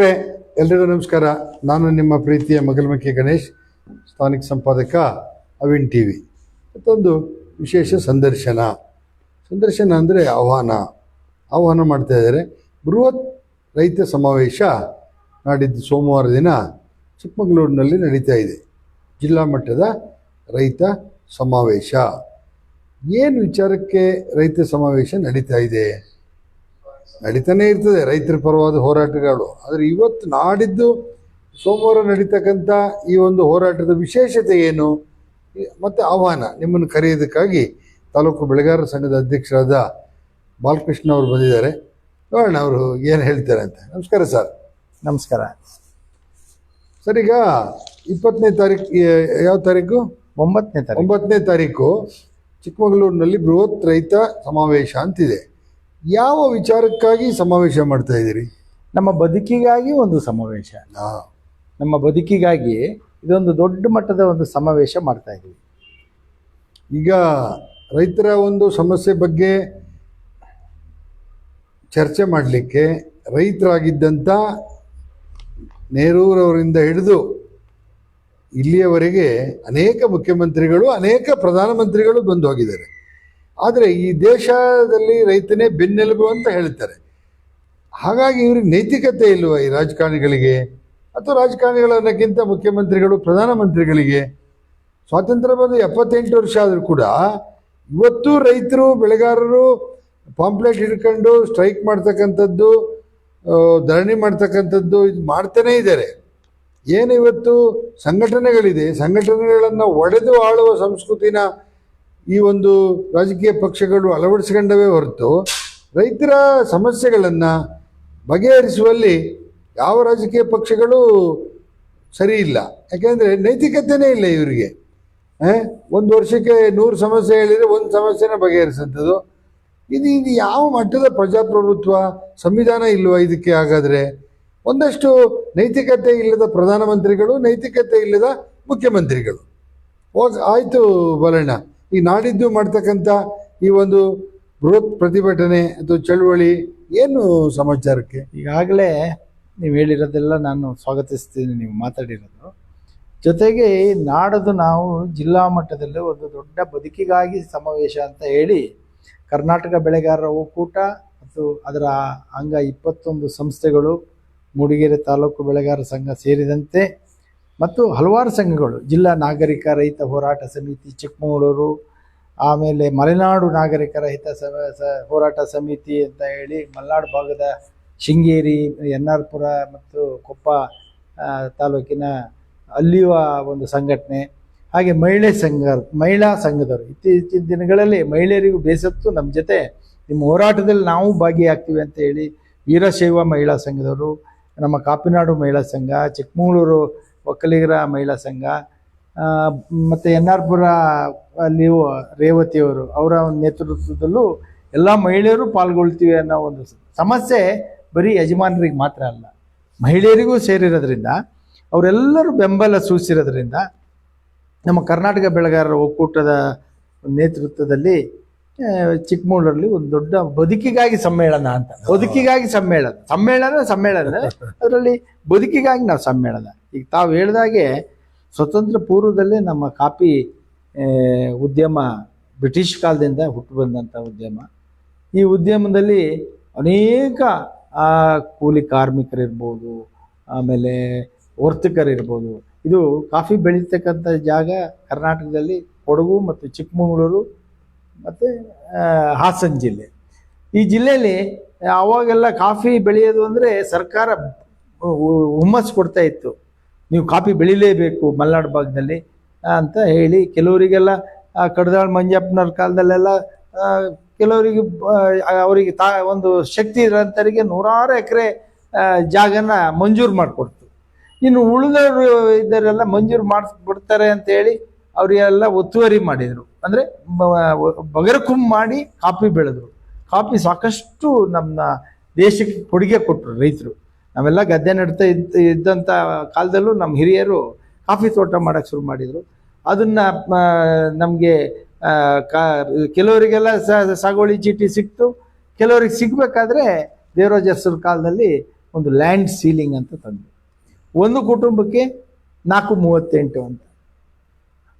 ವೀಕ್ಷಕರೇ ಎಲ್ರಿಗೂ ನಮಸ್ಕಾರ. ನಾನು ನಿಮ್ಮ ಪ್ರೀತಿಯ ಮಗಲ್ಮಕ್ಕಿ ಗಣೇಶ್, ಸ್ಥಾನಿಕ ಸಂಪಾದಕ ಅವಿನ್ ಟಿ ವಿ. ಮತ್ತೊಂದು ವಿಶೇಷ ಸಂದರ್ಶನ. ಸಂದರ್ಶನ ಅಂದರೆ ಆಹ್ವಾನ. ಆಹ್ವಾನ ಮಾಡ್ತಾ ಇದ್ದಾರೆ. ಬೃಹತ್ ರೈತ ಸಮಾವೇಶ ನಾಡಿದ್ದು ಸೋಮವಾರ ದಿನ ಚಿಕ್ಕಮಗಳೂರಿನಲ್ಲಿ ನಡೀತಾ ಇದೆ. ಜಿಲ್ಲಾ ಮಟ್ಟದ ರೈತ ಸಮಾವೇಶ. ಏನು ವಿಚಾರಕ್ಕೆ ರೈತ ಸಮಾವೇಶ ನಡೀತಾ ಇದೆ? ನಡೀತಾನೆ ಇರ್ತದೆ. ರೈತರ ಪರವಾದ ಹೋರಾಟಗಳು. ಆದರೆ ಇವತ್ತು ನಾಡಿದ್ದು ಸೋಮವಾರ ನಡೀತಕ್ಕಂಥ ಈ ಒಂದು ಹೋರಾಟದ ವಿಶೇಷತೆ ಏನು? ಮತ್ತು ಆಹ್ವಾನ ನಿಮ್ಮನ್ನು ಕರೆಯೋದಕ್ಕಾಗಿ ತಾಲೂಕು ಬೆಳೆಗಾರರ ಸಂಘದ ಅಧ್ಯಕ್ಷರಾದ ಬಾಲಕೃಷ್ಣ ಅವರು ಬಂದಿದ್ದಾರೆ. ನೋಡೋಣ ಅವರು ಏನು ಹೇಳ್ತಾರೆ ಅಂತ. ನಮಸ್ಕಾರ ಸರ್. ನಮಸ್ಕಾರ. ಸರ್ ಈಗ ಇಪ್ಪತ್ತನೇ ತಾರೀಕು ಯಾವ ತಾರೀಕು ಒಂಬತ್ತನೇ ತಾರೀಕು ಒಂಬತ್ತನೇ ತಾರೀಕು ಚಿಕ್ಕಮಗಳೂರಿನಲ್ಲಿ ಬೃಹತ್ ರೈತ ಸಮಾವೇಶ ಅಂತಿದೆ. ಯಾವ ವಿಚಾರಕ್ಕಾಗಿ ಸಮಾವೇಶ ಮಾಡ್ತಾ ಇದ್ದೀರಿ? ನಮ್ಮ ಬದುಕಿಗಾಗಿ ಒಂದು ಸಮಾವೇಶ. ನಮ್ಮ ಬದುಕಿಗಾಗಿ ಇದೊಂದು ದೊಡ್ಡ ಮಟ್ಟದ ಒಂದು ಸಮಾವೇಶ ಮಾಡ್ತಾ ಇದ್ದೀವಿ. ಈಗ ರೈತರ ಒಂದು ಸಮಸ್ಯೆ ಬಗ್ಗೆ ಚರ್ಚೆ ಮಾಡಲಿಕ್ಕೆ ರೈತರಾಗಿದ್ದಂಥ ನೆಹರೂರವರಿಂದ ಹಿಡಿದು ಇಲ್ಲಿಯವರೆಗೆ ಅನೇಕ ಮುಖ್ಯಮಂತ್ರಿಗಳು ಅನೇಕ ಪ್ರಧಾನಮಂತ್ರಿಗಳು ಬಂದು ಹೋಗಿದ್ದಾರೆ. ಆದರೆ ಈ ದೇಶದಲ್ಲಿ ರೈತನೇ ಬೆನ್ನೆಲುಬು ಅಂತ ಹೇಳ್ತಾರೆ. ಹಾಗಾಗಿ ಇವ್ರಿಗೆ ನೈತಿಕತೆ ಇಲ್ವ ಈ ರಾಜಕಾರಣಿಗಳಿಗೆ? ಅಥವಾ ರಾಜಕಾರಣಿಗಳನ್ನಕ್ಕಿಂತ ಮುಖ್ಯಮಂತ್ರಿಗಳು, ಪ್ರಧಾನಮಂತ್ರಿಗಳಿಗೆ? ಸ್ವಾತಂತ್ರ್ಯ ಬಂದು ಎಪ್ಪತ್ತೆಂಟು ವರ್ಷ ಆದರೂ ಕೂಡ ಇವತ್ತು ರೈತರು, ಬೆಳೆಗಾರರು ಪಾಂಪ್ಲೆಟ್ ಹಿಡ್ಕೊಂಡು ಸ್ಟ್ರೈಕ್ ಮಾಡ್ತಕ್ಕಂಥದ್ದು ಧರಣಿ ಮಾಡ್ತಕ್ಕಂಥದ್ದು ಇದು ಮಾಡ್ತಾನೇ ಇದ್ದಾರೆ. ಏನು ಇವತ್ತು ಸಂಘಟನೆಗಳಿದೆ? ಸಂಘಟನೆಗಳನ್ನು ಒಡೆದು ಆಳುವ ಸಂಸ್ಕೃತಿನ ಈ ಒಂದು ರಾಜಕೀಯ ಪಕ್ಷಗಳು ಅಳವಡಿಸ್ಕೊಂಡವೇ ಹೊರತು ರೈತರ ಸಮಸ್ಯೆಗಳನ್ನು ಬಗೆಹರಿಸುವಲ್ಲಿ ಯಾವ ರಾಜಕೀಯ ಪಕ್ಷಗಳು ಸರಿ ಇಲ್ಲ. ಯಾಕೆಂದರೆ ನೈತಿಕತೆನೇ ಇಲ್ಲ ಇವರಿಗೆ. ಒಂದು ವರ್ಷಕ್ಕೆ ನೂರು ಸಮಸ್ಯೆ ಹೇಳಿದರೆ ಒಂದು ಸಮಸ್ಯೆನ ಬಗೆಹರಿಸಂಥದ್ದು ಇದು ಇದು ಯಾವ ಮಟ್ಟದ ಪ್ರಜಾಪ್ರಭುತ್ವ, ಸಂವಿಧಾನ ಇಲ್ವಾ ಇದಕ್ಕೆ ಹಾಗಾದರೆ? ಒಂದಷ್ಟು ನೈತಿಕತೆ ಇಲ್ಲದ ಪ್ರಧಾನಮಂತ್ರಿಗಳು, ನೈತಿಕತೆ ಇಲ್ಲದ ಮುಖ್ಯಮಂತ್ರಿಗಳು. ಓಕೆ ಆಯಿತು ಬಲಣ್ಣ. ಈ ನಾಡಿದ್ದು ಮಾಡ್ತಕ್ಕಂಥ ಈ ಒಂದು ಬೃಹತ್ ಪ್ರತಿಭಟನೆ ಅಥವಾ ಚಳುವಳಿ ಏನು ಸಮಾಚಾರಕ್ಕೆ? ಈಗಾಗಲೇ ನೀವು ಹೇಳಿರೋದೆಲ್ಲ ನಾನು ಸ್ವಾಗತಿಸ್ತೀನಿ ನೀವು ಮಾತಾಡಿರೋದು. ಜೊತೆಗೆ ನಾಡದು ನಾವು ಜಿಲ್ಲಾ ಮಟ್ಟದಲ್ಲಿ ಒಂದು ದೊಡ್ಡ ಬದುಕಿಗಾಗಿ ಸಮಾವೇಶ ಅಂತ ಹೇಳಿ ಕರ್ನಾಟಕ ಬೆಳೆಗಾರರ ಒಕ್ಕೂಟ ಮತ್ತು ಅದರ ಅಂಗ ಇಪ್ಪತ್ತೊಂದು ಸಂಸ್ಥೆಗಳು ಮೂಡಿಗೆರೆ ತಾಲೂಕು ಬೆಳೆಗಾರರ ಸಂಘ ಸೇರಿದಂತೆ ಮತ್ತು ಹಲವಾರು ಸಂಘಗಳು, ಜಿಲ್ಲಾ ನಾಗರಿಕ ರೈತ ಹೋರಾಟ ಸಮಿತಿ, ಚಿಕ್ಕಮಗಳೂರು, ಆಮೇಲೆ ಮಲೆನಾಡು ನಾಗರಿಕರ ಸ ಹೋರಾಟ ಸಮಿತಿ ಅಂತ ಹೇಳಿ ಮಲೆನಾಡು ಭಾಗದ ಶೃಂಗೇರಿ ಎನ್ ಮತ್ತು ಕೊಪ್ಪ ತಾಲೂಕಿನ ಅಲ್ಲಿಯುವ ಒಂದು ಸಂಘಟನೆ, ಹಾಗೆ ಮಹಿಳೆ ಸಂಘ, ಮಹಿಳಾ ಸಂಘದವರು. ಇತ್ತೀಚಿನ ದಿನಗಳಲ್ಲಿ ಮಹಿಳೆಯರಿಗೂ ಬೇಸತ್ತು, ನಮ್ಮ ಜೊತೆ ನಿಮ್ಮ ಹೋರಾಟದಲ್ಲಿ ನಾವು ಭಾಗಿಯಾಗ್ತೀವಿ ಅಂತ ಹೇಳಿ ವೀರಶೈವ ಮಹಿಳಾ ಸಂಘದವರು, ನಮ್ಮ ಕಾಪಿನಾಡು ಮಹಿಳಾ ಸಂಘ, ಚಿಕ್ಕಮಗಳೂರು ಒಕ್ಕಲಿಗರ ಮಹಿಳಾ ಸಂಘ ಮತ್ತು ಎನ್ ಆರ್ ಪುರ ಅಲ್ಲಿ ರೇವತಿಯವರು ಅವರ ನೇತೃತ್ವದಲ್ಲೂ ಎಲ್ಲ ಮಹಿಳೆಯರು ಪಾಲ್ಗೊಳ್ತೀವಿ ಅನ್ನೋ ಒಂದು ಸಮಸ್ಯೆ ಬರೀ ಯಜಮಾನರಿಗೆ ಮಾತ್ರ ಅಲ್ಲ, ಮಹಿಳೆಯರಿಗೂ ಸೇರಿರೋದ್ರಿಂದ, ಅವರೆಲ್ಲರೂ ಬೆಂಬಲ ಸೂಚಿಸಿರೋದ್ರಿಂದ ನಮ್ಮ ಕರ್ನಾಟಕ ಬೆಳೆಗಾರರ ಒಕ್ಕೂಟದ ನೇತೃತ್ವದಲ್ಲಿ ಚಿಕ್ಕಮಗಳೂರಲ್ಲಿ ಒಂದು ದೊಡ್ಡ ಬದುಕಿಗಾಗಿ ಸಮ್ಮೇಳನ ಅಂತ. ಬದುಕಿಗಾಗಿ ಸಮ್ಮೇಳನ. ಸಮ್ಮೇಳನ ಸಮ್ಮೇಳನ ಅದರಲ್ಲಿ ಬದುಕಿಗಾಗಿ ನಾವು ಸಮ್ಮೇಳನ. ಈಗ ತಾವು ಹೇಳಿದಾಗೆ ಸ್ವತಂತ್ರ ಪೂರ್ವದಲ್ಲೇ ನಮ್ಮ ಕಾಪಿ ಉದ್ಯಮ ಬ್ರಿಟಿಷ್ ಕಾಲದಿಂದ ಹುಟ್ಟು ಬಂದಂಥ ಉದ್ಯಮ. ಈ ಉದ್ಯಮದಲ್ಲಿ ಅನೇಕ ಕೂಲಿ ಕಾರ್ಮಿಕರಿರ್ಬೋದು, ಆಮೇಲೆ ವರ್ತಕರಿರ್ಬೋದು. ಇದು ಕಾಫಿ ಬೆಳೀತಕ್ಕಂಥ ಜಾಗ ಕರ್ನಾಟಕದಲ್ಲಿ ಕೊಡಗು ಮತ್ತು ಚಿಕ್ಕಮಗಳೂರು ಮತ್ತು ಹಾಸನ ಜಿಲ್ಲೆ. ಈ ಜಿಲ್ಲೆಯಲ್ಲಿ ಅವಾಗೆಲ್ಲ ಕಾಫಿ ಬೆಳೆಯೋದು ಅಂದರೆ ಸರ್ಕಾರ ಹುಮ್ಮಸ್ಸು ಕೊಡ್ತಾ ಇತ್ತು. ನೀವು ಕಾಫಿ ಬೆಳಿಲೇಬೇಕು ಮಲೆನಾಡು ಭಾಗದಲ್ಲಿ ಅಂತ ಹೇಳಿ ಕೆಲವರಿಗೆಲ್ಲ ಕಡದಾಳ್ ಮಂಜಪ್ಪನವ್ರ ಕಾಲದಲ್ಲೆಲ್ಲ ಕೆಲವರಿಗೆ ಅವರಿಗೆ ತಾ, ಒಂದು ಶಕ್ತಿ ಇರೋಂಥವರಿಗೆ ನೂರಾರು ಎಕರೆ ಜಾಗನ ಮಂಜೂರು ಮಾಡಿಕೊಡ್ತು. ಇನ್ನು ಉಳಿದವರು ಇದರೆಲ್ಲ ಮಂಜೂರು ಮಾಡಿಸ್ಬಿಡ್ತಾರೆ ಅಂತ ಹೇಳಿ ಅವರಿಗೆಲ್ಲ ಒತ್ತುವರಿ ಮಾಡಿದರು. ಅಂದರೆ ಬಗರಕುಂ ಮಾಡಿ ಕಾಫಿ ಬೆಳೆದ್ರು. ಕಾಫಿ ಸಾಕಷ್ಟು ನಮ್ಮ ದೇಶಕ್ಕೆ ಕೊಡುಗೆ ಕೊಟ್ಟರು ರೈತರು. ನಾವೆಲ್ಲ ಗದ್ದೆ ನಡ್ತಾ ಇದ್ದ ಇದ್ದಂಥ ಕಾಲದಲ್ಲೂ ನಮ್ಮ ಹಿರಿಯರು ಕಾಫಿ ತೋಟ ಮಾಡೋಕ್ಕೆ ಶುರು ಮಾಡಿದರು. ಅದನ್ನು ನಮಗೆ ಕಾ, ಕೆಲವರಿಗೆಲ್ಲ ಸಾಗುವಳಿ ಚೀಟಿ ಸಿಕ್ತು. ಕೆಲವರಿಗೆ ಸಿಗಬೇಕಾದ್ರೆ ದೇವರಾಜ ಅರಸರ ಕಾಲದಲ್ಲಿ ಒಂದು ಲ್ಯಾಂಡ್ ಸೀಲಿಂಗ್ ಅಂತ ತಂದರು. ಒಂದು ಕುಟುಂಬಕ್ಕೆ ನಾಲ್ಕು ಮೂವತ್ತೆಂಟು ಅಂತ.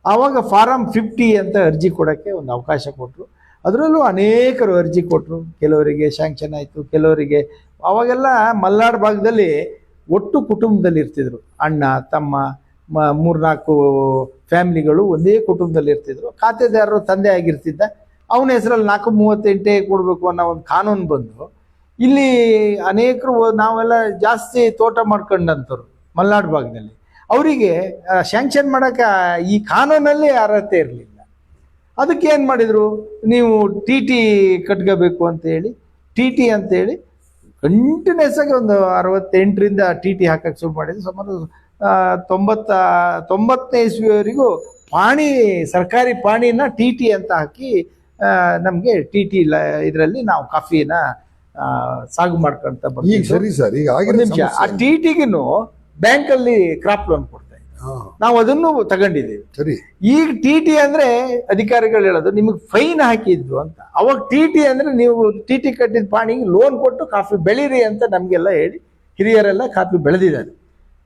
ಆವಾಗ ಫಾರಮ್ ಫಿಫ್ಟಿ ಅಂತ ಅರ್ಜಿ ಕೊಡೋಕ್ಕೆ ಒಂದು ಅವಕಾಶ ಕೊಟ್ಟರು ಅದರಲ್ಲೂ ಅನೇಕರು ಅರ್ಜಿ ಕೊಟ್ಟರು ಕೆಲವರಿಗೆ ಶ್ಯಾಂಕ್ಷನ್ ಆಯಿತು, ಕೆಲವರಿಗೆ ಅವಾಗೆಲ್ಲ ಮಲ್ನಾಡು ಭಾಗದಲ್ಲಿ ಒಟ್ಟು ಕುಟುಂಬದಲ್ಲಿ ಇರ್ತಿದ್ರು. ಅಣ್ಣ, ತಮ್ಮ, ಮ, ಮೂರ್ನಾಲ್ಕು ಫ್ಯಾಮಿಲಿಗಳು ಒಂದೇ ಕುಟುಂಬದಲ್ಲಿ ಇರ್ತಿದ್ರು. ಖಾತೆದಾರರು ತಂದೆ ಆಗಿರ್ತಿದ್ದ. ಅವನ ಹೆಸರಲ್ಲಿ ನಾಲ್ಕು ಮೂವತ್ತೆಂಟೇ ಕೊಡಬೇಕು ಅನ್ನೋ ಒಂದು ಕಾನೂನು ಬಂದು ಇಲ್ಲಿ ಅನೇಕರು ನಾವೆಲ್ಲ ಜಾಸ್ತಿ ತೋಟ ಮಾಡ್ಕೊಂಡಂಥವ್ರು ಮಲ್ನಾಡು ಭಾಗದಲ್ಲಿ. ಅವರಿಗೆ ಶ್ಯಾಂಕ್ಷನ್ ಮಾಡೋಕ್ಕೆ ಈ ಕಾನೂನಲ್ಲಿ ಅರ್ಹತೆ ಇರಲಿಲ್ಲ. ಅದಕ್ಕೆ ಏನು ಮಾಡಿದರು? ನೀವು ಟಿ ಟಿ ಕಟ್ಕೋಬೇಕು ಅಂತ ಹೇಳಿ ಟಿ ಟಿ ಅಂತೇಳಿ ಕಂಟಿನ್ಯೂಸ್ ಆಗಿ ಒಂದು ಅರವತ್ತೆಂಟರಿಂದ ಟಿ ಟಿ ಹಾಕಕ್ಕೆ ಶುರು ಮಾಡಿದ್ರು. ಸುಮಾರು ತೊಂಬತ್ತ ತೊಂಬತ್ತನೇ ಇಸ್ವಿಯವರೆಗೂ ಪಾಣಿ ಸರ್ಕಾರಿ ಪಾಣಿನ ಟಿ ಟಿ ಅಂತ ಹಾಕಿ ನಮಗೆ ಟಿ ಟಿ ಇದರಲ್ಲಿ ನಾವು ಕಾಫಿನ ಸಾಗು ಮಾಡ್ಕೊಂತ ಬರ್ತೀವಿ ಸರಿ ಸರ್ ಈಗ ಆ ಟಿ ಟಿಗೂ ಬ್ಯಾಂಕಲ್ಲಿ ಕ್ರಾಪ್ ಲೋನ್ ಕೊಡ್ತಾ ನಾವು ಅದನ್ನು ತಗೊಂಡಿದ್ದೀವಿ. ಸರಿ. ಈಗ ಟಿ ಟಿ ಅಂದ್ರೆ ಅಧಿಕಾರಿಗಳು ಹೇಳೋದು ನಿಮಗೆ ಫೈನ್ ಹಾಕಿದ್ದು ಅಂತ. ಅವಾಗ ಟಿ ಟಿ ಅಂದ್ರೆ ನೀವು ಟಿ ಟಿ ಕಟ್ಟಿದ ಪಾಣಿಗೆ ಲೋನ್ ಕೊಟ್ಟು ಕಾಫಿ ಬೆಳೀರಿ ಅಂತ ನಮಗೆಲ್ಲ ಹೇಳಿ ಹಿರಿಯರೆಲ್ಲ ಕಾಫಿ ಬೆಳೆದಿದ್ದಾರೆ.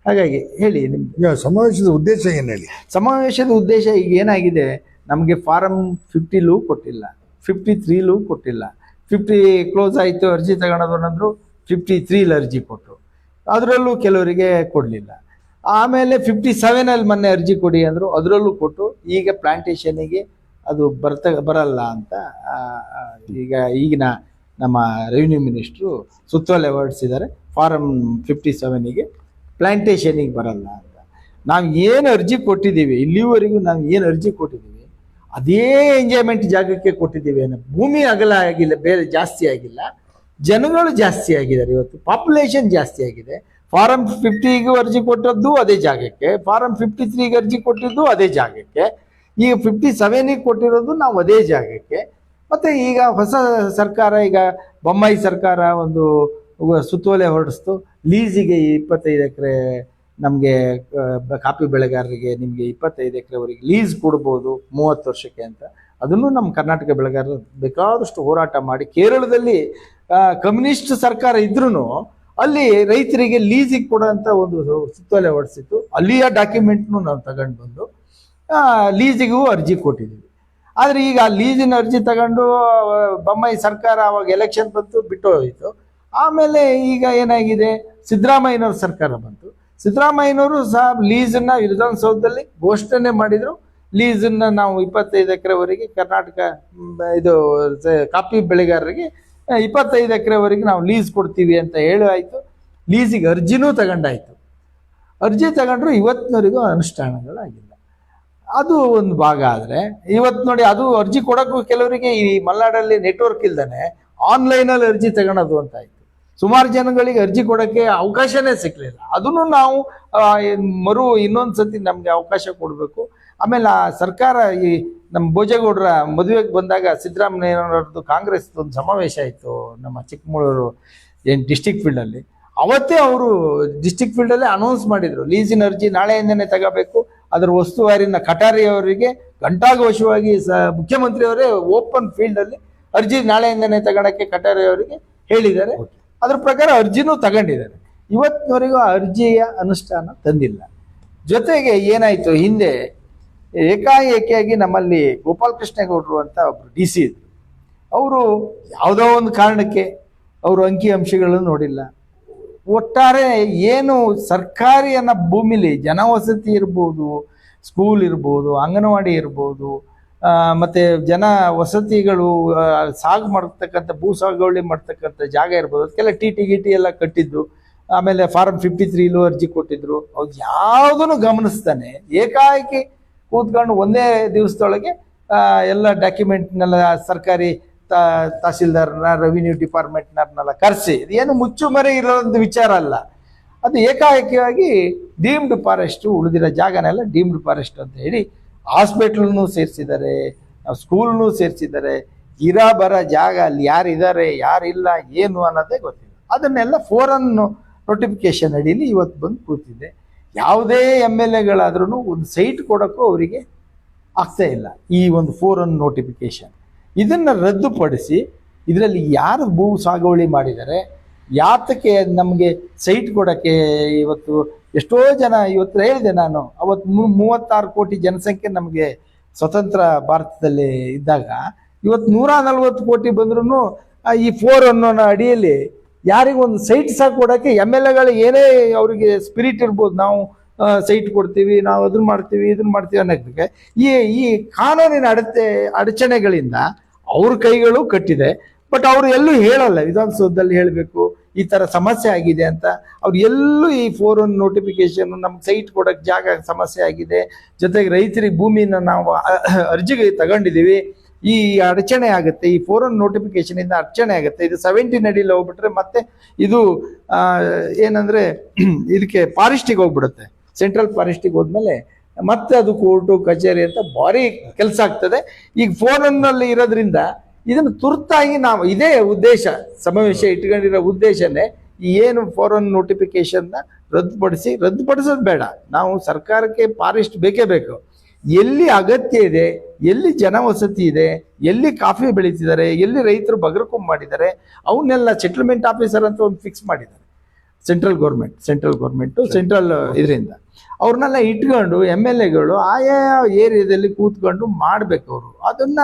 ಹಾಗಾಗಿ ಹೇಳಿ ನಿಮ್ಗೆ. ಈಗ ಸಮಾವೇಶದ ಉದ್ದೇಶ ಏನು ಹೇಳಿ? ಸಮಾವೇಶದ ಉದ್ದೇಶ ಈಗ ಏನಾಗಿದೆ ನಮಗೆ ಫಾರಮ್ ಫಿಫ್ಟಿಲೂ ಕೊಟ್ಟಿಲ್ಲ. ಫಿಫ್ಟಿ ತ್ರೀಲೂ ಕೊಟ್ಟಿಲ್ಲ. ಫಿಫ್ಟಿ ಕ್ಲೋಸ್ ಆಯಿತು ಅರ್ಜಿ ತಗೊಳೋದು ಅನ್ನೋದ್ರು ಫಿಫ್ಟಿ ತ್ರೀಲಿ ಅರ್ಜಿ ಕೊಟ್ಟರು. ಅದರಲ್ಲೂ ಕೆಲವರಿಗೆ ಕೊಡಲಿಲ್ಲ. ಆಮೇಲೆ ಫಿಫ್ಟಿ ಸೆವೆನಲ್ಲಿ ಮೊನ್ನೆ ಅರ್ಜಿ ಕೊಡಿ ಅಂದರು, ಅದರಲ್ಲೂ ಕೊಟ್ಟು ಈಗ ಪ್ಲಾಂಟೇಷನಿಗೆ ಅದು ಬರ್ತ, ಬರಲ್ಲ ಅಂತ ಈಗ ಈಗಿನ ನಮ್ಮ ರೆವಿನ್ಯೂ ಮಿನಿಸ್ಟ್ರು ಸುತ್ತೋಲೆ ಹೊರಡಿಸಿದ್ದಾರೆ ಫಾರಮ್ ಫಿಫ್ಟಿ ಸೆವೆನಿಗೆ ಪ್ಲಾಂಟೇಷನಿಗೆ ಬರಲ್ಲ ಅಂತ. ನಾವು ಏನು ಅರ್ಜಿ ಕೊಟ್ಟಿದ್ದೀವಿ, ಇಲ್ಲಿವರೆಗೂ ನಾವು ಏನು ಅರ್ಜಿ ಕೊಟ್ಟಿದ್ದೀವಿ, ಅದೇ ಎಂಜಾಯ್ಮೆಂಟ್ ಜಾಗಕ್ಕೆ ಕೊಟ್ಟಿದ್ದೀವಿ ಅನ್ನೋ ಭೂಮಿ ಅಗಲ ಆಗಿಲ್ಲ, ಬೇರೆ ಜಾಸ್ತಿ ಆಗಿಲ್ಲ. ಜನಗಳು ಜಾಸ್ತಿ ಆಗಿದ್ದಾರೆ ಇವತ್ತು. ಪಾಪ್ಯುಲೇಷನ್ ಜಾಸ್ತಿ ಆಗಿದೆ. ಫಾರಂ ಫಿಫ್ಟಿಗೆ ಅರ್ಜಿ ಕೊಟ್ಟದ್ದು ಅದೇ ಜಾಗಕ್ಕೆ. ಫಾರಂ ಫಿಫ್ಟಿ ತ್ರೀಗೆ ಅರ್ಜಿ ಕೊಟ್ಟಿದ್ದು ಅದೇ ಜಾಗಕ್ಕೆ. ಈಗ ಫಿಫ್ಟಿ ಸೆವೆನಿಗೆ ಕೊಟ್ಟಿರೋದು ನಾವು ಅದೇ ಜಾಗಕ್ಕೆ. ಮತ್ತು ಈಗ ಹೊಸ ಸರ್ಕಾರ, ಈಗ ಬೊಮ್ಮಾಯಿ ಸರ್ಕಾರ ಒಂದು ಸುತ್ತೋಲೆ ಹೊರಡಿಸ್ತು. ಲೀಸಿಗೆ ಇಪ್ಪತ್ತೈದು ಎಕರೆ ನಮಗೆ ಕಾಫಿ ಬೆಳೆಗಾರರಿಗೆ ನಿಮಗೆ ಇಪ್ಪತ್ತೈದು ಎಕರೆವರೆಗೆ ಲೀಸ್ ಕೊಡ್ಬೋದು ಮೂವತ್ತು ವರ್ಷಕ್ಕೆ ಅಂತ. ಅದನ್ನು ನಮ್ಮ ಕರ್ನಾಟಕ ಬೆಳೆಗಾರರು ಬೇಕಾದಷ್ಟು ಹೋರಾಟ ಮಾಡಿ ಕೇರಳದಲ್ಲಿ ಕಮ್ಯುನಿಸ್ಟ್ ಸರ್ಕಾರ ಇದ್ರೂ ಅಲ್ಲಿ ರೈತರಿಗೆ ಲೀಸಿಗೆ ಕೊಡೋಂಥ ಒಂದು ಸುತ್ತೋಲೆ ಹೊಡಿಸಿತ್ತು. ಅಲ್ಲಿಯ ಡಾಕ್ಯುಮೆಂಟ್ನು ನಾವು ತಗೊಂಡು ಬಂದು ಲೀಸಿಗೂ ಅರ್ಜಿ ಕೊಟ್ಟಿದ್ದೀವಿ. ಆದರೆ ಈಗ ಆ ಲೀಸಿನ ಅರ್ಜಿ ತಗೊಂಡು ಬೊಮ್ಮಾಯಿ ಸರ್ಕಾರ ಅವಾಗ ಎಲೆಕ್ಷನ್ ಬಂತು, ಬಿಟ್ಟು ಹೋಯಿತು. ಆಮೇಲೆ ಈಗ ಏನಾಗಿದೆ? ಸಿದ್ದರಾಮಯ್ಯನವ್ರ ಸರ್ಕಾರ ಬಂತು. ಸಿದ್ದರಾಮಯ್ಯನವರು ಸಹ ಲೀಸನ್ನ ವಿಧಾನಸೌಧದಲ್ಲಿ ಘೋಷಣೆ ಮಾಡಿದ್ರು. ಲೀಸನ್ನ ನಾವು ಇಪ್ಪತ್ತೈದು ಎಕರೆವರೆಗೆ ಕರ್ನಾಟಕ, ಇದು ಕಾಫಿ ಬೆಳೆಗಾರರಿಗೆ ಇಪ್ಪತ್ತೈದು ಎಕರೆವರೆಗೆ ನಾವು ಲೀಸ್ ಕೊಡ್ತೀವಿ ಅಂತ ಹೇಳಿ ಆಯಿತು. ಲೀಸಿಗೆ ಅರ್ಜಿನೂ ತಗೊಂಡಾಯಿತು. ಅರ್ಜಿ ತಗೊಂಡ್ರು ಇವತ್ತಿನವರೆಗೂ ಅನುಷ್ಠಾನಗಳಾಗಿಲ್ಲ. ಅದು ಒಂದು ಭಾಗ ಆದರೆ ಇವತ್ತು ನೋಡಿ ಅದು ಅರ್ಜಿ ಕೊಡೋಕ್ಕೂ ಕೆಲವರಿಗೆ ಈ ಮಲೆನಾಡಲ್ಲಿ ನೆಟ್ವರ್ಕ್ ಇಲ್ದಾನೆ ಆನ್ಲೈನಲ್ಲಿ ಅರ್ಜಿ ತಗೊಳೋದು ಅಂತ ಆಯಿತು. ಸುಮಾರು ಜನಗಳಿಗೆ ಅರ್ಜಿ ಕೊಡೋಕ್ಕೆ ಅವಕಾಶನೇ ಸಿಕ್ಕಲಿಲ್ಲ ಅದನ್ನು ನಾವು ಮರು ಇನ್ನೊಂದು ಸತಿ ನಮಗೆ ಅವಕಾಶ ಕೊಡಬೇಕು. ಆಮೇಲೆ ಆ ಸರ್ಕಾರ ಈ ನಮ್ಮ ಭೋಜೇಗೌಡರ ಮದುವೆಗೆ ಬಂದಾಗ ಸಿದ್ದರಾಮಯ್ಯನವ್ರದ್ದು ಕಾಂಗ್ರೆಸ್ ಒಂದು ಸಮಾವೇಶ ಆಯಿತು ನಮ್ಮ ಚಿಕ್ಕಮಗಳೂರು ಏನು ಡಿಸ್ಟಿಕ್ ಫೀಲ್ಡಲ್ಲಿ. ಅವತ್ತೇ ಅವರು ಡಿಸ್ಟಿಕ್ ಫೀಲ್ಡಲ್ಲೇ ಅನೌನ್ಸ್ ಮಾಡಿದರು ಲೀಸಿನ ಅರ್ಜಿ ನಾಳೆಯಿಂದನೇ ತಗೋಬೇಕು ಅದರ ವಸ್ತುವಾರಿನ ಕಟಾರಿ ಅವರಿಗೆ ಗಂಟಾಘೋಷವಾಗಿ ಸ ಮುಖ್ಯಮಂತ್ರಿಯವರೇ ಓಪನ್ ಫೀಲ್ಡಲ್ಲಿ ಅರ್ಜಿ ನಾಳೆಯಿಂದನೇ ತಗೊಳಕ್ಕೆ ಕಟಾರಿ ಅವರಿಗೆ ಹೇಳಿದ್ದಾರೆ ಅದ್ರ ಪ್ರಕಾರ ಅರ್ಜಿನೂ ತಗೊಂಡಿದ್ದಾರೆ. ಇವತ್ತಿನವರೆಗೂ ಆ ಅರ್ಜಿಯ ಅನುಷ್ಠಾನ ತಂದಿಲ್ಲ. ಜೊತೆಗೆ ಏನಾಯಿತು ಹಿಂದೆ ಏಕಾಏಕಿಯಾಗಿ ನಮ್ಮಲ್ಲಿ ಗೋಪಾಲಕೃಷ್ಣೇಗೌಡರು ಅಂತ ಒಬ್ರು ಡಿ ಸಿ ಇದ್ರು. ಅವರು ಯಾವುದೋ ಒಂದು ಕಾರಣಕ್ಕೆ ಅವರು ಅಂಕಿ ಅಂಶಗಳನ್ನು ನೋಡಿಲ್ಲ. ಒಟ್ಟಾರೆ ಏನು ಸರ್ಕಾರಿ ಅನ್ನೋ ಭೂಮಿಲಿ ಜನವಸತಿ ಇರ್ಬೋದು, ಸ್ಕೂಲ್ ಇರ್ಬೋದು, ಅಂಗನವಾಡಿ ಇರ್ಬೋದು ಮತ್ತು ಮತ್ತೆ ಜನ ವಸತಿಗಳು ಸಾಗು ಮಾಡ್ತಕ್ಕಂಥ, ಭೂ ಸಾಗುವಳಿ ಮಾಡ್ತಕ್ಕಂಥ ಜಾಗ ಇರ್ಬೋದು. ಅದಕ್ಕೆಲ್ಲ ಟಿ ಟಿ ಗಿಟಿ ಎಲ್ಲ ಕಟ್ಟಿದ್ದು ಆಮೇಲೆ ಫಾರ್ಮ್ ಫಿಫ್ಟಿ ತ್ರೀಲು ಅರ್ಜಿ ಕೊಟ್ಟಿದ್ರು. ಅವ್ರು ಯಾವುದನ್ನು ಗಮನಿಸ್ತಾನೆ, ಏಕಾಏಕಿ ಕೂತ್ಕೊಂಡು ಒಂದೇ ದಿವಸದೊಳಗೆ ಎಲ್ಲ ಡಾಕ್ಯುಮೆಂಟ್ನೆಲ್ಲ ಸರ್ಕಾರಿ ತಹಸೀಲ್ದಾರ್ನ ರೆವಿನ್ಯೂ ಡಿಪಾರ್ಟ್ಮೆಂಟ್ನವ್ರನ್ನೆಲ್ಲ ಕರೆಸಿ. ಏನು ಮುಚ್ಚುಮರೆ ಇರೋದು ವಿಚಾರ ಅಲ್ಲ. ಅದು ಏಕಾಏಕಿಯಾಗಿ ಡೀಮ್ಡ್ ಫಾರೆಸ್ಟ್ ಉಳಿದಿರೋ ಜಾಗನೆಲ್ಲ ಡೀಮ್ಡ್ ಫಾರೆಸ್ಟ್ ಅಂತ ಹೇಳಿ ಹಾಸ್ಪಿಟ್ಲನ್ನು ಸೇರಿಸಿದ್ದಾರೆ ಸ್ಕೂಲ್ನೂ ಸೇರಿಸಿದ್ದಾರೆ. ಇರಾ ಬರ ಜಾಗ ಅಲ್ಲಿ ಯಾರಿದ್ದಾರೆ, ಯಾರಿಲ್ಲ, ಏನು ಅನ್ನೋದೇ ಗೊತ್ತಿಲ್ಲ. ಅದನ್ನೆಲ್ಲ ಫೋರನ್ ನೋಟಿಫಿಕೇಶನ್ ಅಡಿಯಲ್ಲಿ ಇವತ್ತು ಬಂದು ಕೂತಿದೆ. ಯಾವುದೇ ಎಂ ಎಲ್ ಎಗಳಾದ್ರೂ ಒಂದು ಸೈಟ್ ಕೊಡೋಕ್ಕೂ ಅವರಿಗೆ ಆಗ್ತಾ ಇಲ್ಲ ಈ ಒಂದು ಫೋರನ್ ನೋಟಿಫಿಕೇಶನ್ ಇದನ್ನು ರದ್ದುಪಡಿಸಿ ಇದರಲ್ಲಿ ಯಾರು ಭೂ ಸಾಗುವಳಿ ಮಾಡಿದ್ದಾರೆ, ಯಾತಕ್ಕೆ ನಮಗೆ ಸೈಟ್ ಕೊಡೋಕ್ಕೆ ಇವತ್ತು ಎಷ್ಟೋ ಜನ ಇವತ್ತು ಹೇಳಿದೆ ನಾನು, ಅವತ್ತು ಮೂವತ್ತಾರು ಕೋಟಿ ಜನಸಂಖ್ಯೆ ನಮಗೆ ಸ್ವತಂತ್ರ ಭಾರತದಲ್ಲಿ ಇದ್ದಾಗ, ಇವತ್ತು ನೂರ ನಲ್ವತ್ತು ಕೋಟಿ ಬಂದ್ರೂ ಈ ಫೋರ್ ಅನ್ನೋ ಅಡಿಯಲ್ಲಿ ಯಾರಿಗೊಂದು ಸೈಟ್ ಸಹ ಕೊಡೋಕ್ಕೆ ಎಂ ಎಲ್ ಎಗಳು ಏನೇ ಅವರಿಗೆ ಸ್ಪಿರಿಟ್ ಇರ್ಬೋದು, ನಾವು ಸೈಟ್ ಕೊಡ್ತೀವಿ, ನಾವು ಅದನ್ನ ಮಾಡ್ತೀವಿ, ಇದನ್ನ ಮಾಡ್ತೀವಿ ಅನ್ನೋದಕ್ಕೆ ಈ ಈ ಕಾನೂನಿನ ಅಡತೆ, ಅಡಚಣೆಗಳಿಂದ ಅವ್ರ ಕೈಗಳು ಕಟ್ಟಿದೆ. ಬಟ್ ಅವರು ಎಲ್ಲೂ ಹೇಳಲ್ಲ, ವಿಧಾನಸೌಧದಲ್ಲಿ ಹೇಳಬೇಕು, ಈ ಥರ ಸಮಸ್ಯೆ ಆಗಿದೆ ಅಂತ. ಅವ್ರು ಎಲ್ಲೂ ಈ ಫೋರ್ ಒನ್ ನೋಟಿಫಿಕೇಶನ್ ನಮ್ಗೆ ಸೈಟ್ ಕೊಡೋಕ್ಕೆ ಜಾಗ ಸಮಸ್ಯೆ ಆಗಿದೆ. ಜೊತೆಗೆ ರೈತರಿಗೆ ಭೂಮಿನ ನಾವು, ಅರ್ಜಿಗೆ ತಗೊಂಡಿದ್ದೀವಿ. ಈ ಅಡಚಣೆ ಆಗುತ್ತೆ, ಈ ಫೋರ್ ಒನ್ ನೋಟಿಫಿಕೇಶನ್ ಇಂದ ಅಡಚಣೆ ಆಗುತ್ತೆ. ಇದು ಸೆವೆಂಟೀನ್ ಅಡಿಯಲ್ಲಿ ಹೋಗ್ಬಿಟ್ರೆ ಮತ್ತೆ ಇದು ಏನಂದ್ರೆ ಇದಕ್ಕೆ ಫಾರೆಸ್ಟಿಗೆ ಹೋಗ್ಬಿಡುತ್ತೆ. ಸೆಂಟ್ರಲ್ ಫಾರೆಸ್ಟಿಗೆ ಹೋದ್ಮೇಲೆ ಮತ್ತೆ ಅದು ಕೋರ್ಟು ಕಚೇರಿ ಅಂತ ಭಾರಿ ಕೆಲಸ ಆಗ್ತದೆ. ಈಗ ಫೋರನ್ನಲ್ಲಿ ಇರೋದ್ರಿಂದ ಇದನ್ನು ತುರ್ತಾಗಿ ನಾವು, ಇದೇ ಉದ್ದೇಶ, ಸಮಾವೇಶ ಇಟ್ಕೊಂಡಿರೋ ಉದ್ದೇಶನೇ ಏನು ಫಾರನ್ ನೋಟಿಫಿಕೇಶನ್ನ ರದ್ದುಪಡಿಸಿ, ರದ್ದುಪಡಿಸೋದು ಬೇಡ. ನಾವು ಸರ್ಕಾರಕ್ಕೆ ಫಾರೆಸ್ಟ್ ಬೇಕೇ ಬೇಕು. ಎಲ್ಲಿ ಅಗತ್ಯ ಇದೆ ಎಲ್ಲಿ ಜನವಸತಿ ಇದೆ ಎಲ್ಲಿ ಕಾಫಿ ಬೆಳೀತಿದ್ದಾರೆ ಎಲ್ಲಿ ರೈತರು ಬಗರ್ಕೊಂಡ್ ಮಾಡಿದ್ದಾರೆ ಅವನ್ನೆಲ್ಲ ಸೆಟಲ್ಮೆಂಟ್ ಆಫೀಸರ್ ಅಂತ ಒಂದು ಫಿಕ್ಸ್ ಮಾಡಿದ್ದಾರೆ. Central government central government central ಇದರಿಂದ. ಅವ್ರನ್ನೆಲ್ಲ ಇಟ್ಕೊಂಡು ಎಂ ಎಲ್ ಎಗಳು ಆಯಾ ಏರಿಯಾದಲ್ಲಿ ಕೂತ್ಕೊಂಡು ಮಾಡಬೇಕು ಅವರು. ಅದನ್ನ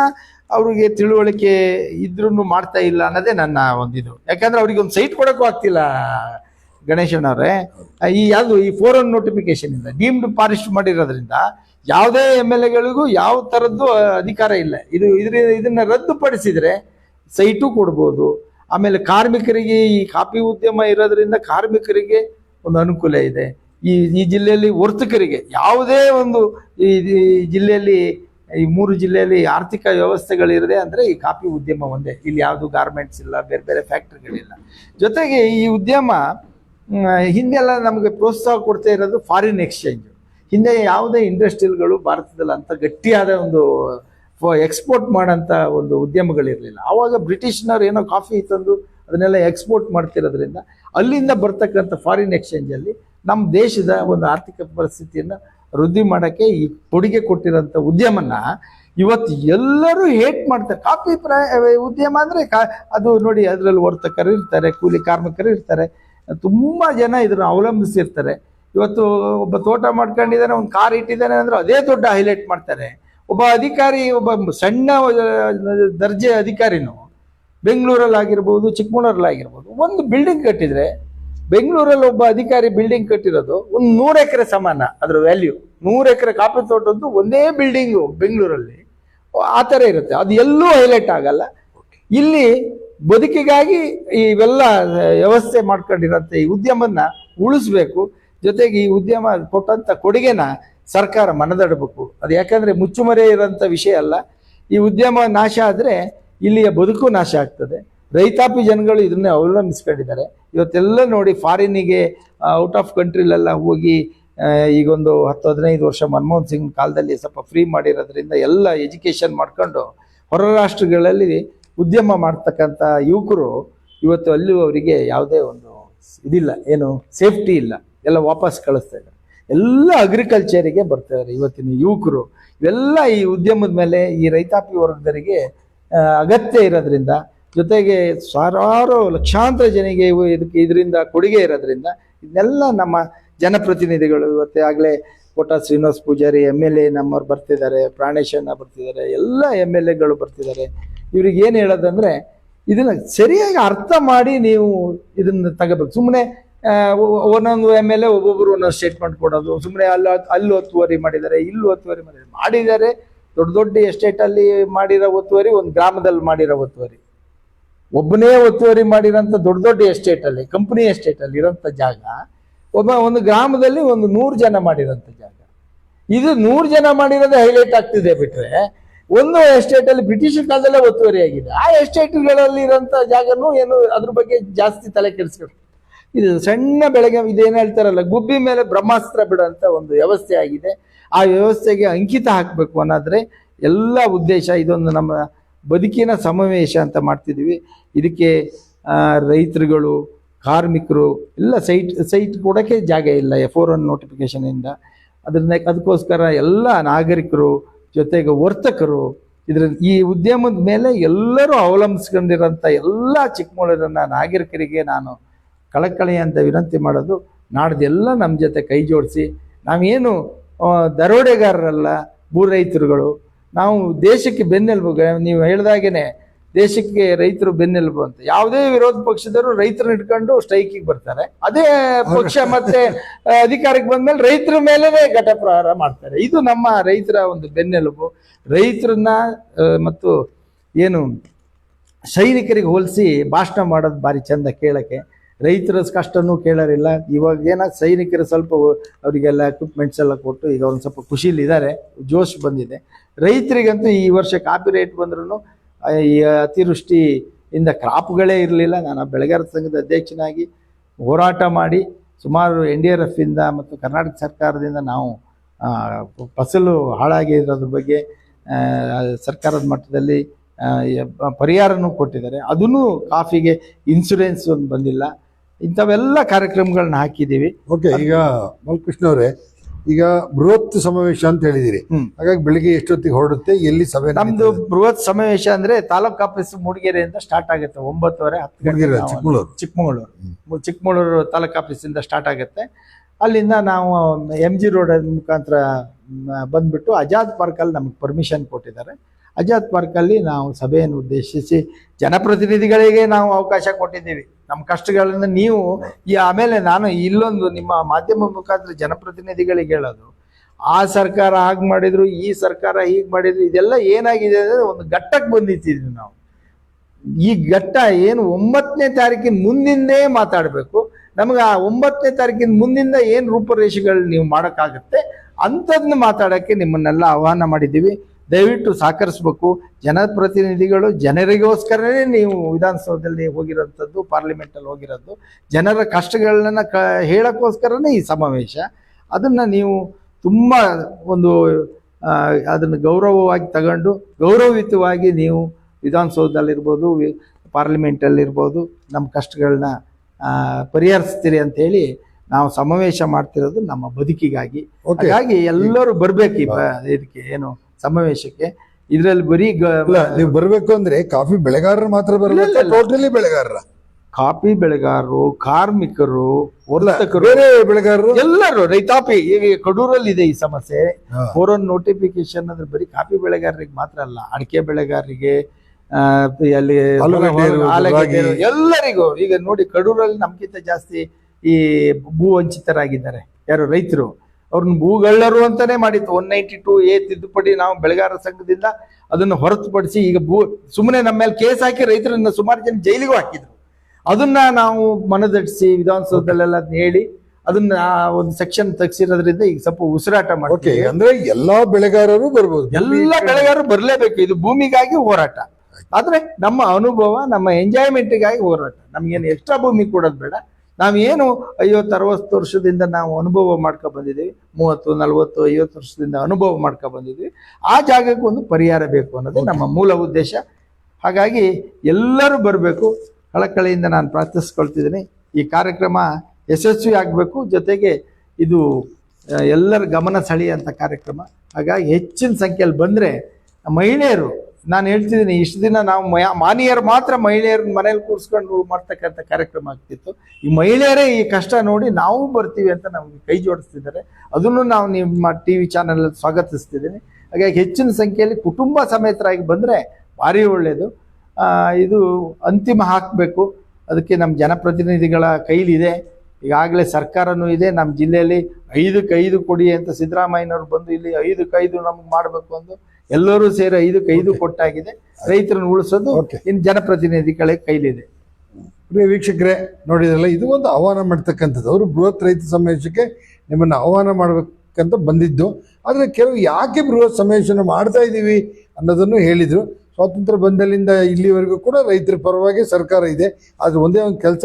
ಅವ್ರಿಗೆ ತಿಳುವಳಿಕೆ ಇದ್ರೂ ಮಾಡ್ತಾ ಇಲ್ಲ ಅನ್ನೋದೇ ನನ್ನ ಒಂದಿದು ಯಾಕಂದ್ರೆ ಅವ್ರಿಗೆ ಒಂದು ಸೈಟ್ ಕೊಡೋಕ್ಕೂ ಆಗ್ತಿಲ್ಲ ಗಣೇಶನವ್ರೆ. ಈ ಯಾವುದು ಈ ಫೋರ್ ಒನ್ ನೋಟಿಫಿಕೇಶನ್ ಇಂದ ಡೀಮ್ಡ್ ಫಾರೆಸ್ಟ್ ಮಾಡಿರೋದ್ರಿಂದ ಯಾವುದೇ ಎಂ ಎಲ್ ಎಗಳಿಗೂ ಯಾವ ಥರದ್ದು ಅಧಿಕಾರ ಇಲ್ಲ. ಇದು ಇದ್ರ, ಇದನ್ನ ರದ್ದುಪಡಿಸಿದರೆ ಸೈಟು ಕೊಡ್ಬೋದು. ಆಮೇಲೆ ಕಾರ್ಮಿಕರಿಗೆ ಈ ಕಾಫಿ ಉದ್ಯಮ ಇರೋದ್ರಿಂದ ಕಾರ್ಮಿಕರಿಗೆ ಒಂದು ಅನುಕೂಲ ಇದೆ. ಈ ಈ ಜಿಲ್ಲೆಯಲ್ಲಿ ವರ್ತಕರಿಗೆ ಯಾವುದೇ ಒಂದು ಈ ಜಿಲ್ಲೆಯಲ್ಲಿ, ಈ ಮೂರು ಜಿಲ್ಲೆಯಲ್ಲಿ ಆರ್ಥಿಕ ವ್ಯವಸ್ಥೆಗಳಿರದೆ ಅಂದರೆ ಈ ಕಾಫಿ ಉದ್ಯಮ ಒಂದೇ. ಇಲ್ಲಿ ಯಾವುದು ಗಾರ್ಮೆಂಟ್ಸ್ ಇಲ್ಲ, ಬೇರೆ ಬೇರೆ ಫ್ಯಾಕ್ಟ್ರಿಗಳಿಲ್ಲ ಜೊತೆಗೆ ಈ ಉದ್ಯಮ ಹಿಂದೆಲ್ಲ ನಮಗೆ ಪ್ರೋತ್ಸಾಹ ಕೊಡ್ತಾ ಇರೋದು ಫಾರಿನ್ ಎಕ್ಸ್ಚೇಂಜ್ ಹಿಂದೆ ಯಾವುದೇ ಇಂಡಸ್ಟ್ರಿಯಲ್ಗಳು ಭಾರತದಲ್ಲಿ ಅಂಥ ಗಟ್ಟಿಯಾದ ಒಂದು ಎಕ್ಸ್ಪೋರ್ಟ್ ಮಾಡೋಂಥ ಒಂದು ಉದ್ಯಮಗಳಿರಲಿಲ್ಲ. ಆವಾಗ ಬ್ರಿಟಿಷ್ನವ್ರು ಏನೋ ಕಾಫಿ ತಂದು ಅದನ್ನೆಲ್ಲ ಎಕ್ಸ್ಪೋರ್ಟ್ ಮಾಡ್ತಿರೋದ್ರಿಂದ ಅಲ್ಲಿಂದ ಬರ್ತಕ್ಕಂಥ ಫಾರಿನ್ ಎಕ್ಸ್ಚೇಂಜಲ್ಲಿ ನಮ್ಮ ದೇಶದ ಒಂದು ಆರ್ಥಿಕ ಪರಿಸ್ಥಿತಿಯನ್ನು ವೃದ್ಧಿ ಮಾಡೋಕ್ಕೆ ಈ ಕೊಡುಗೆ ಕೊಟ್ಟಿರೋಂಥ ಉದ್ಯಮನ ಇವತ್ತು ಎಲ್ಲರೂ ಹೇಟ್ ಮಾಡ್ತಾರೆ ಕಾಫಿ ಪ್ರ, ಉದ್ಯಮ ಅಂದರೆ ಕಾ, ಅದು ನೋಡಿ ಅದರಲ್ಲಿ ಇರ್ತಾರೆ ಕೂಲಿ ಕಾರ್ಮಿಕರು ಇರ್ತಾರೆ ತುಂಬ ಜನ ಇದನ್ನು ಅವಲಂಬಿಸಿರ್ತಾರೆ. ಇವತ್ತು ಒಬ್ಬ ತೋಟ ಮಾಡ್ಕೊಂಡಿದ್ದಾನೆ, ಒಂದು ಕಾರ್ ಇಟ್ಟಿದ್ದಾನೆ ಅಂದ್ರೆ ಅದೇ ದೊಡ್ಡ ಹೈಲೈಟ್ ಮಾಡ್ತಾರೆ. ಒಬ್ಬ ಅಧಿಕಾರಿ, ಒಬ್ಬ ಸಣ್ಣ ದರ್ಜೆ ಅಧಿಕಾರಿನೂ ಬೆಂಗಳೂರಲ್ಲಿ ಆಗಿರ್ಬೋದು ಚಿಕ್ಕಮಗಳೂರಲ್ಲಿ ಆಗಿರ್ಬೋದು ಒಂದು ಬಿಲ್ಡಿಂಗ್ ಕಟ್ಟಿದ್ರೆ ಬೆಂಗಳೂರಲ್ಲಿ ಒಬ್ಬ ಅಧಿಕಾರಿ ಬಿಲ್ಡಿಂಗ್ ಕಟ್ಟಿರೋದು ಒಂದು ನೂರು ಎಕರೆ ಸಮಾನ, ಅದರ ವ್ಯಾಲ್ಯೂ ನೂರು ಎಕರೆ ಕಾಫಿ ತೋಟದ್ದು ಒಂದೇ ಬಿಲ್ಡಿಂಗು ಬೆಂಗಳೂರಲ್ಲಿ. ಆ ಥರ ಇರುತ್ತೆ. ಅದು ಎಲ್ಲೂ ಹೈಲೈಟ್ ಆಗಲ್ಲ. ಇಲ್ಲಿ ಬದುಕಿಗಾಗಿ ಇವೆಲ್ಲ ವ್ಯವಸ್ಥೆ ಮಾಡ್ಕೊಂಡಿರೋಂಥ ಈ ಉದ್ಯಮನ ಉಳಿಸ್ಬೇಕು. ಜೊತೆಗೆ ಈ ಉದ್ಯಮ ಕೊಟ್ಟಂಥ ಕೊಡುಗೆನ ಸರ್ಕಾರ ಮನದಡಬೇಕು. ಅದು ಯಾಕಂದ್ರೆ ಮುಚ್ಚುಮರೆ ಇರೋಂಥ ವಿಷಯ ಅಲ್ಲ. ಈ ಉದ್ಯಮ ನಾಶ ಆದರೆ ಇಲ್ಲಿಯ ಬದುಕು ನಾಶ ಆಗ್ತದೆ. ರೈತಾಪಿ ಜನಗಳು ಇದನ್ನೇ ಅವಲಂಬಿಸ್ಕೊಂಡಿದ್ದಾರೆ. ಇವತ್ತೆಲ್ಲ ನೋಡಿ ಫಾರಿನಿಗೆ ಔಟ್ ಆಫ್ ಕಂಟ್ರಿಲೆಲ್ಲ ಹೋಗಿ ಈಗೊಂದು ಹತ್ತು ಹದಿನೈದು ವರ್ಷ ಮನಮೋಹನ್ ಸಿಂಗ್ ಕಾಲದಲ್ಲಿ ಸ್ವಲ್ಪ ಫ್ರೀ ಮಾಡಿರೋದ್ರಿಂದ ಎಲ್ಲ ಎಜುಕೇಷನ್ ಮಾಡ್ಕೊಂಡು ಹೊರ ರಾಷ್ಟ್ರಗಳಲ್ಲಿ ಉದ್ಯಮ ಮಾಡ್ತಕ್ಕಂಥ ಯುವಕರು ಇವತ್ತು ಅಲ್ಲಿ ಅವರಿಗೆ ಯಾವುದೇ ಒಂದು ಇದಿಲ್ಲ, ಏನು ಸೇಫ್ಟಿ ಇಲ್ಲ. ಎಲ್ಲ ವಾಪಸ್ ಕಳಿಸ್ತಾ ಇದ್ದಾರೆ. ಎಲ್ಲ ಅಗ್ರಿಕಲ್ಚರಿಗೆ ಬರ್ತಾ ಇದ್ದಾರೆ ಇವತ್ತಿನ ಯುವಕರು. ಇವೆಲ್ಲ ಈ ಉದ್ಯಮದ ಮೇಲೆ, ಈ ರೈತಾಪಿ ವರ್ಗದವರಿಗೆ ಅಗತ್ಯ ಇರೋದ್ರಿಂದ, ಜೊತೆಗೆ ಸಾವಿರಾರು ಲಕ್ಷಾಂತರ ಜನಿಗೆ ಇವು ಇದಕ್ಕೆ ಇದರಿಂದ ಕೊಡುಗೆ ಇರೋದ್ರಿಂದ, ಇದನ್ನೆಲ್ಲ ನಮ್ಮ ಜನಪ್ರತಿನಿಧಿಗಳು ಇವತ್ತೇ ಆಗಲೇ Kota Srinivas Poojary M L A ನಮ್ಮವ್ರು ಬರ್ತಿದ್ದಾರೆ ಪ್ರಾಣೇಶಣ್ಣ ಬರ್ತಿದ್ದಾರೆ, ಎಲ್ಲ ಎಂ ಎಲ್ ಎಗಳು ಬರ್ತಿದ್ದಾರೆ. ಇವ್ರಿಗೆ ಏನು ಹೇಳೋದಂದ್ರೆ, ಇದನ್ನ ಸರಿಯಾಗಿ ಅರ್ಥ ಮಾಡಿ ನೀವು ಇದನ್ನ ತಗೋಬೇಕು. ಸುಮ್ಮನೆ ಒಂದೊಂದು ಎಂ ಎಲ್ ಎ ಒಬ್ಬೊಬ್ರು ಒಂದೊಂದು ಸ್ಟೇಟ್ಮೆಂಟ್ ಕೊಡೋದು. ಸುಮ್ಮನೆ ಅಲ್ಲಿ ಅಲ್ಲಿ ಒತ್ತುವರಿ ಮಾಡಿದ್ದಾರೆ, ಇಲ್ಲಿ ಒತ್ತುವರಿ ಮಾಡಿದ್ದಾರೆ. ಮಾಡಿದ್ದಾರೆ, ದೊಡ್ಡ ದೊಡ್ಡ ಎಸ್ಟೇಟಲ್ಲಿ ಮಾಡಿರೋ ಒತ್ತುವರಿ, ಒಂದು ಗ್ರಾಮದಲ್ಲಿ ಮಾಡಿರೋ ಒತ್ತುವರಿ. ಒಬ್ಬನೇ ಒತ್ತುವರಿ ಮಾಡಿರೋಂಥ ದೊಡ್ಡ ದೊಡ್ಡ ಎಸ್ಟೇಟಲ್ಲಿ ಕಂಪ್ನಿ ಎಸ್ಟೇಟಲ್ಲಿ ಇರೋಂಥ ಜಾಗ, ಒಬ್ಬ ಒಂದು ಗ್ರಾಮದಲ್ಲಿ ಒಂದು ನೂರು ಜನ ಮಾಡಿರೋಂಥ ಜಾಗ. ಇದು ನೂರು ಜನ ಮಾಡಿರೋದೇ ಹೈಲೈಟ್ ಆಗ್ತಿದೆ ಬಿಟ್ರೆ, ಒಂದು ಎಸ್ಟೇಟಲ್ಲಿ ಬ್ರಿಟಿಷ್ ಕಾಲದಲ್ಲೇ ಒತ್ತುವರಿ ಆಗಿದೆ. ಆ ಎಸ್ಟೇಟ್ಗಳಲ್ಲಿ ಇರೋಂಥ ಜಾಗನೂ ಏನು ಅದ್ರ ಬಗ್ಗೆ ಜಾಸ್ತಿ ತಲೆ ಕೆಡಿಸ್ಕೊಂಡು ಇದು ಸಣ್ಣ ಬೆಳಗ್ಗೆ ಇದೇನು ಹೇಳ್ತಾರಲ್ಲ, ಗುಬ್ಬಿ ಮೇಲೆ ಬ್ರಹ್ಮಾಸ್ತ್ರ ಬಿಡೋಂಥ ಒಂದು ವ್ಯವಸ್ಥೆ ಆಗಿದೆ. ಆ ವ್ಯವಸ್ಥೆಗೆ ಅಂಕಿತ ಹಾಕಬೇಕು ಅನ್ನೋದ್ರೆ ಎಲ್ಲ ಉದ್ದೇಶ ಇದೊಂದು ನಮ್ಮ ಬದುಕಿನ ಸಮಾವೇಶ ಅಂತ ಮಾಡ್ತಿದ್ವಿ ಇದಕ್ಕೆ ರೈತರುಗಳು, ಕಾರ್ಮಿಕರು ಎಲ್ಲ ಸೈಟ್ ಸೈಟ್ ಕೊಡೋಕ್ಕೆ ಜಾಗ ಇಲ್ಲ, ಎಫ್ ಓರ್ ಒನ್ ನೋಟಿಫಿಕೇಶನಿಂದ ಅದರಿಂದ ಅದಕ್ಕೋಸ್ಕರ ಎಲ್ಲ ನಾಗರಿಕರು ಜೊತೆಗೆ ವರ್ತಕರು ಇದ್ರ ಈ ಉದ್ಯಮದ ಮೇಲೆ ಎಲ್ಲರೂ ಅವಲಂಬಿಸ್ಕೊಂಡಿರೋಂಥ ಎಲ್ಲ ಚಿಕ್ಕಮಗಳೂರಿನ ನಾಗರಿಕರಿಗೆ ನಾನು ಕಳಕಳಿ ಅಂತ ವಿನಂತಿ ಮಾಡೋದು ನಾಡ್ದೆಲ್ಲ ನಮ್ಮ ಜೊತೆ ಕೈ ಜೋಡಿಸಿ ನಾವೇನು ದರೋಡೆಗಾರರಲ್ಲ ಭೂ ರೈತರುಗಳು ನಾವು ದೇಶಕ್ಕೆ ಬೆನ್ನೆಲುಬು ನೀವು ಹೇಳ್ದಾಗೇ ದೇಶಕ್ಕೆ ರೈತರು ಬೆನ್ನೆಲುಬು ಅಂತ. ಯಾವುದೇ ವಿರೋಧ ಪಕ್ಷದವರು ರೈತರನ್ನ ಇಟ್ಕೊಂಡು ಸ್ಟ್ರೈಕಿಗೆ ಬರ್ತಾರೆ. ಅದೇ ಪಕ್ಷ ಮತ್ತೆ ಅಧಿಕಾರಕ್ಕೆ ಬಂದ್ಮೇಲೆ ರೈತರ ಮೇಲೆನೆ ಘಟಪ್ರಹಾರ ಮಾಡ್ತಾರೆ. ಇದು ನಮ್ಮ ರೈತರ ಒಂದು ಬೆನ್ನೆಲುಬು. ರೈತರನ್ನ ಮತ್ತು ಏನು ಸೈನಿಕರಿಗೆ ಹೋಲಿಸಿ ಭಾಷಣ ಮಾಡೋದು ಭಾರಿ ಚಂದ ಕೇಳಕ್ಕೆ. ರೈತರ ಕಷ್ಟನೂ ಕೇಳೋರಿಲ್ಲ. ಇವಾಗ ಏನಾಗ ಸೈನಿಕರು ಸ್ವಲ್ಪ ಅವರಿಗೆಲ್ಲ ಎಕ್ವಿಪ್ಮೆಂಟ್ಸ್ ಎಲ್ಲ ಕೊಟ್ಟು ಈಗ ಒಂದು ಸ್ವಲ್ಪ ಖುಷಿಲಿದ್ದಾರೆ. ಜೋಶ್ ಬಂದಿದೆ. ರೈತರಿಗಂತೂ ಈ ವರ್ಷ ಕಾಪಿ ರೇಟ್ ಬಂದ್ರೂ ಈ ಅತಿವೃಷ್ಟಿಯಿಂದ ಕ್ರಾಪ್ಗಳೇ ಇರಲಿಲ್ಲ. ನಾನು ಬೆಳೆಗಾರ ಸಂಘದ ಅಧ್ಯಕ್ಷನಾಗಿ ಹೋರಾಟ ಮಾಡಿ, ಸುಮಾರು ಎನ್ ಡಿ ಆರ್ ಎಫ್ ಇಂದ ಮತ್ತು ಕರ್ನಾಟಕ ಸರ್ಕಾರದಿಂದ ನಾವು ಫಸಲು ಹಾಳಾಗಿರೋದ್ರ ಬಗ್ಗೆ ಸರ್ಕಾರದ ಮಟ್ಟದಲ್ಲಿ ಪರಿಹಾರನೂ ಕೊಟ್ಟಿದ್ದಾರೆ. ಅದನ್ನು ಕಾಫಿಗೆ ಇನ್ಸೂರೆನ್ಸ್ ಒಂದು ಬಂದಿಲ್ಲ. ಇಂಥವೆಲ್ಲ ಕಾರ್ಯಕ್ರಮಗಳನ್ನ ಹಾಕಿದ್ದೀವಿ. ಓಕೆ ಈಗ ಬಾಲಕೃಷ್ಣ ಅವರೇ ಈಗ ಬೃಹತ್ ಸಮಾವೇಶ ಅಂತ ಹೇಳಿದಿರಿ. ಹಾಗಾಗಿ ಬೆಳಿಗ್ಗೆ ಎಷ್ಟೊತ್ತಿಗೆ ಹೊರಡುತ್ತೆ ಎಲ್ಲಿ ಸಭೆ ನಮ್ದು ಬೃಹತ್ ಸಮಾವೇಶ ಅಂದ್ರೆ ತಾಲೂಕ್ ಆಫೀಸ್ ಮೂಡಿಗೆರೆಯಿಂದ ಸ್ಟಾರ್ಟ್ ಆಗುತ್ತೆ ಒಂಬತ್ತುವರೆ ಹತ್ತು ಗಂಟೆ ಚಿಕ್ಕಮಗಳೂರು. ಚಿಕ್ಕಮಗಳೂರು. ಚಿಕ್ಕಮಗಳೂರು ತಾಲೂಕ್ ಆಫೀಸಿಂದ ಸ್ಟಾರ್ಟ್ ಆಗುತ್ತೆ. ಅಲ್ಲಿಂದ ನಾವು ಎಂ ಜಿ ರೋಡ್ ಮುಖಾಂತರ ಬಂದ್ಬಿಟ್ಟು ಆಜಾದ್ ಪಾರ್ಕಲ್ಲಿ ನಮಗೆ ಪರ್ಮಿಷನ್ ಕೊಟ್ಟಿದ್ದಾರೆ. ಆಜಾದ್ ಪಾರ್ಕಲ್ಲಿ ನಾವು ಸಭೆಯನ್ನು ಉದ್ದೇಶಿಸಿ ಜನಪ್ರತಿನಿಧಿಗಳಿಗೆ ನಾವು ಅವಕಾಶ ಕೊಟ್ಟಿದ್ದೀವಿ. ನಮ್ಮ ಕಷ್ಟಗಳನ್ನು ನೀವು ಈ ಆಮೇಲೆ ನಾನು ಇಲ್ಲೊಂದು ನಿಮ್ಮ ಮಾಧ್ಯಮ ಮುಖಾಂತರ ಜನಪ್ರತಿನಿಧಿಗಳಿಗೆ ಹೇಳೋದು, ಆ ಸರ್ಕಾರ ಹಾಗೆ ಮಾಡಿದ್ರು, ಈ ಸರ್ಕಾರ ಹೀಗೆ ಮಾಡಿದ್ರು, ಇದೆಲ್ಲ ಏನಾಗಿದೆ ಅಂದರೆ ಒಂದು ಘಟ್ಟಕ್ಕೆ ಬಂದಿದ್ದೀವಿ ನಾವು. ಈ ಘಟ್ಟ ಏನು ಒಂಬತ್ತನೇ ತಾರೀಕಿನ ಮುಂದಿಂದೇ ಮಾತಾಡಬೇಕು. ನಮಗೆ ಆ ಒಂಬತ್ತನೇ ತಾರೀಕಿನ ಮುಂದಿಂದ ಏನು ರೂಪರೇಷೆಗಳು ನೀವು ಮಾಡೋಕ್ಕಾಗತ್ತೆ, ಅಂಥದ್ದನ್ನ ಮಾತಾಡೋಕ್ಕೆ ನಿಮ್ಮನ್ನೆಲ್ಲ ಆಹ್ವಾನ ಮಾಡಿದ್ದೀವಿ. ದಯವಿಟ್ಟು ಸಹಕರಿಸಬೇಕು. ಜನಪ್ರತಿನಿಧಿಗಳು ಜನರಿಗೋಸ್ಕರನೇ ನೀವು ವಿಧಾನಸೌಧದಲ್ಲಿ ಹೋಗಿರೋಂಥದ್ದು ಪಾರ್ಲಿಮೆಂಟಲ್ಲಿ ಹೋಗಿರೋದು. ಜನರ ಕಷ್ಟಗಳನ್ನ ಕ ಹೇಳೋಕ್ಕೋಸ್ಕರನೇ ಈ ಸಮಾವೇಶ. ಅದನ್ನು ನೀವು ತುಂಬ ಒಂದು ಅದನ್ನು ಗೌರವವಾಗಿ ತಗೊಂಡು ಗೌರವಯುತವಾಗಿ ನೀವು ವಿಧಾನಸೌಧದಲ್ಲಿರ್ಬೋದು ಪಾರ್ಲಿಮೆಂಟಲ್ಲಿರ್ಬೋದು ನಮ್ಮ ಕಷ್ಟಗಳನ್ನ ಪರಿಹರಿಸ್ತೀರಿ ಅಂತೇಳಿ ನಾವು ಸಮಾವೇಶ ಮಾಡ್ತಿರೋದು ನಮ್ಮ ಬದುಕಿಗಾಗಿ. ಹಾಗಾಗಿ ಎಲ್ಲರೂ ಬರಬೇಕು ಇದಕ್ಕೆ ಏನು ಸಮಾವೇಶಕ್ಕೆ. ಇದ್ರಲ್ಲಿ ಬರೀ ನೀವು ಬರಬೇಕು ಅಂದ್ರೆ ಕಾಫಿ ಬೆಳೆಗಾರರು ಮಾತ್ರ ಬರಲಿಲ್ಲ. ಟೋಟಲಿ ಬೆಳೆಗಾರರ? ಕಾಫಿ ಬೆಳೆಗಾರರು ಕಾರ್ಮಿಕರು ಬೇರೆ ಬೆಳೆಗಾರರು? ಎಲ್ಲರೂ ರೈತಾಪಿ ಈಗ ಕಡೂರಲ್ಲಿ ಇದೆ ಈ ಸಮಸ್ಯೆ. ಫೋರನ್ ನೋಟಿಫಿಕೇಶನ್ ಅಂದ್ರೆ ಬರೀ ಕಾಫಿ ಬೆಳೆಗಾರರಿಗೆ ಮಾತ್ರ ಅಲ್ಲ ಅಡಿಕೆ ಬೆಳೆಗಾರರಿಗೆ ಅಲ್ಲಿ ಎಲ್ಲರಿಗೂ. ಈಗ ನೋಡಿ ಕಡೂರಲ್ಲಿ ನಮ್ಗಿಂತ ಜಾಸ್ತಿ ಈ ಭೂ ವಂಚಿತರಾಗಿದ್ದಾರೆ. ಯಾರು ರೈತರು. ಅವ್ರನ್ನ ಭೂಗಳ್ಳರು ಅಂತಾನೆ ಮಾಡಿತ್ತು. ಒನ್ ನೈಂಟಿ ಟು ಎ ತಿದ್ದುಪಡಿ ನಾವು ಬೆಳೆಗಾರರ ಸಂಘದಿಂದ ಅದನ್ನು ಹೊರತುಪಡಿಸಿ ಈಗ ಭೂ ಸುಮ್ಮನೆ ನಮ್ಮ ಮೇಲೆ ಕೇಸ್ ಹಾಕಿ ರೈತರನ್ನ ಸುಮಾರು ಜನ ಜೈಲಿಗೂ ಹಾಕಿದ್ರು. ಅದನ್ನ ನಾವು ಮನದಟ್ಟಿಸಿ ವಿಧಾನಸೌಧದಲ್ಲೆಲ್ಲ ಹೇಳಿ ಅದನ್ನ ಒಂದು ಸೆಕ್ಷನ್ ತೆಗ್ಸಿರೋದ್ರಿಂದ ಈಗ ಸ್ವಲ್ಪ ಉಸಿರಾಟ ಮಾಡಿ ಮಾಡ್ತೀವಿ ಅಂದ್ರೆ ಎಲ್ಲಾ ಬೆಳೆಗಾರರು ಬರ್ಬೋದು. ಎಲ್ಲ ಬೆಳೆಗಾರರು ಬರಲೇಬೇಕು. ಇದು ಭೂಮಿಗಾಗಿ ಹೋರಾಟ. ಆದ್ರೆ ನಮ್ಮ ಅನುಭವ ನಮ್ಮ ಎಂಜಾಯ್ಮೆಂಟ್ಗಾಗಿ ಹೋರಾಟ. ನಮ್ಗೇನು ಎಕ್ಸ್ಟ್ರಾ ಭೂಮಿ ಕೊಡೋದು ಬೇಡ. ನಾವೇನು ಐವತ್ತು, ಅರವತ್ತು ವರ್ಷದಿಂದ ನಾವು ಅನುಭವ ಮಾಡ್ಕೊ ಬಂದಿದ್ದೀವಿ, ಮೂವತ್ತು, ನಲವತ್ತು, ಐವತ್ತು ವರ್ಷದಿಂದ ಅನುಭವ ಮಾಡ್ಕೊ ಬಂದಿದ್ದೀವಿ. ಆ ಜಾಗಕ್ಕೆ ಒಂದು ಪರಿಹಾರ ಬೇಕು ಅನ್ನೋದು ನಮ್ಮ ಮೂಲ ಉದ್ದೇಶ. ಹಾಗಾಗಿ ಎಲ್ಲರೂ ಬರಬೇಕು. ಕಳಕಳಿಯಿಂದ ನಾನು ಪ್ರಾರ್ಥಿಸ್ಕೊಳ್ತಿದ್ದೀನಿ. ಈ ಕಾರ್ಯಕ್ರಮ ಯಶಸ್ವಿ ಆಗಬೇಕು. ಜೊತೆಗೆ ಇದು ಎಲ್ಲರ ಗಮನ ಸೆಳೆಯುವಂಥ ಕಾರ್ಯಕ್ರಮ. ಹಾಗಾಗಿ ಹೆಚ್ಚಿನ ಸಂಖ್ಯೆಯಲ್ಲಿ ಬಂದರೆ ಮಹಿಳೆಯರು ನಾನು ಹೇಳ್ತಿದ್ದೀನಿ, ಇಷ್ಟು ದಿನ ನಾವು ಮಾನಿಯರು ಮಾತ್ರ ಮಹಿಳೆಯರ ಮನೇಲಿ ಕೂರಿಸ್ಕೊಂಡು ಮಾಡ್ತಕ್ಕಂಥ ಕಾರ್ಯಕ್ರಮ ಆಗ್ತಿತ್ತು. ಈ ಮಹಿಳೆಯರೇ ಈ ಕಷ್ಟ ನೋಡಿ ನಾವು ಬರ್ತೀವಿ ಅಂತ ನಮಗೆ ಕೈ ಜೋಡಿಸ್ತಿದ್ದಾರೆ. ಅದನ್ನು ನಾವು ನಿಮ್ಮ ಟಿ ವಿ ಚಾನಲ್ ಸ್ವಾಗತಿಸ್ತಿದ್ದೀನಿ. ಹಾಗಾಗಿ ಹೆಚ್ಚಿನ ಸಂಖ್ಯೆಯಲ್ಲಿ ಕುಟುಂಬ ಸಮೇತರಾಗಿ ಬಂದರೆ ಭಾರಿ ಒಳ್ಳೆಯದು ಇದು ಅಂತಿಮ ಹಾಕಬೇಕು. ಅದಕ್ಕೆ ನಮ್ಮ ಜನಪ್ರತಿನಿಧಿಗಳ ಕೈಲಿದೆ. ಈಗಾಗಲೇ ಸರ್ಕಾರನೂ ಇದೆ. ನಮ್ಮ ಜಿಲ್ಲೆಯಲ್ಲಿ ಐದಕ್ಕೆ ಐದು ಕೊಡಿ ಅಂತ ಸಿದ್ದರಾಮಯ್ಯನವ್ರು ಬಂದು ಇಲ್ಲಿ ಐದಕ್ಕೆ ಐದು ನಮ್ಗೆ ಮಾಡಬೇಕು ಅಂದು ಎಲ್ಲರೂ ಸೇರಿ ಐದಕ್ಕೆ ಐದು ಕೊಟ್ಟಾಗಿದೆ. ರೈತರನ್ನು ಉಳಿಸೋದು. ಇನ್ನು ಜನಪ್ರತಿನಿಧಿಗಳ ಕೈಲಿದೆ. ಪ್ರಿಯ ವೀಕ್ಷಕರೇ ನೋಡಿದ್ರಲ್ಲ ಇದು ಒಂದು ಆಹ್ವಾನ ಮಾಡ್ತಕ್ಕಂಥದ್ದು. ಅವರು ಬೃಹತ್ ರೈತ ಸಮಾವೇಶಕ್ಕೆ ನಿಮ್ಮನ್ನು ಆಹ್ವಾನ ಮಾಡಬೇಕಂತ ಬಂದಿದ್ದು. ಆದರೆ ಕೆಲವು ಯಾಕೆ ಬೃಹತ್ ಸಮಾವೇಶನ ಮಾಡ್ತಾ ಇದ್ದೀವಿ ಅನ್ನೋದನ್ನು ಹೇಳಿದರು. ಸ್ವಾತಂತ್ರ್ಯ ಬಂದಲ್ಲಿಂದ ಇಲ್ಲಿವರೆಗೂ ಕೂಡ ರೈತರ ಪರವಾಗಿ ಸರ್ಕಾರ ಇದೆ. ಆದರೆ ಒಂದೇ ಒಂದು ಕೆಲಸ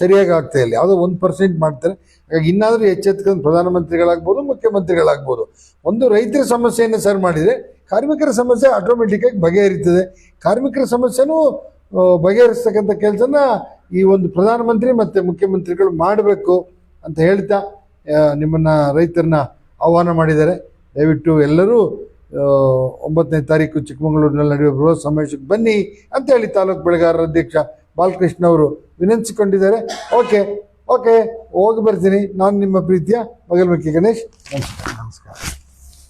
ಸರಿಯಾಗಿ ಆಗ್ತಾ ಇಲ್ಲ. ಯಾವುದೋ ಒಂದು ಪರ್ಸೆಂಟ್ ಮಾಡ್ತಾರೆ. ಹಾಗಾಗಿ ಇನ್ನಾದರೂ ಎಚ್ಚೆತ್ಕೊಂಡು ಪ್ರಧಾನಮಂತ್ರಿಗಳಾಗ್ಬೋದು, ಮುಖ್ಯಮಂತ್ರಿಗಳಾಗ್ಬೋದು. ಒಂದು ರೈತರ ಸಮಸ್ಯೆಯನ್ನು ಸರ್ ಮಾಡಿದರೆ ಕಾರ್ಮಿಕರ ಸಮಸ್ಯೆ ಆಟೋಮೆಟಿಕ್ಕಾಗಿ ಬಗೆಹರಿತದೆ. ಕಾರ್ಮಿಕರ ಸಮಸ್ಯೆನೂ ಬಗೆಹರಿಸ್ತಕ್ಕಂಥ ಕೆಲಸನ ಈ ಒಂದು ಪ್ರಧಾನಮಂತ್ರಿ ಮತ್ತು ಮುಖ್ಯಮಂತ್ರಿಗಳು ಮಾಡಬೇಕು ಅಂತ ಹೇಳ್ತಾ ನಿಮ್ಮನ್ನು ರೈತರನ್ನ ಆಹ್ವಾನ ಮಾಡಿದ್ದಾರೆ. ದಯವಿಟ್ಟು ಎಲ್ಲರೂ ಒಂಬತ್ತನೇ ತಾರೀಕು ಚಿಕ್ಕಮಗಳೂರಿನಲ್ಲಿ ನಡೆಯುವ ಬೃಹತ್ ಸಮಾವೇಶಕ್ಕೆ ಬನ್ನಿ ಅಂತ ಹೇಳಿ ತಾಲೂಕು ಬೆಳೆಗಾರರ ಅಧ್ಯಕ್ಷ ಬಾಲಕೃಷ್ಣ ಅವರು ವಿನಂತಿಸಿಕೊಂಡಿದ್ದಾರೆ. ಓಕೆ ಓಕೆ ಹೋಗಿ ಬರ್ತೀನಿ. ನಾನು ನಿಮ್ಮ ಪ್ರೀತಿಯ ಮಗಲ್ಮಕ್ಕಿ ಗಣೇಶ್. ನಮಸ್ಕಾರ ನಮಸ್ಕಾರ.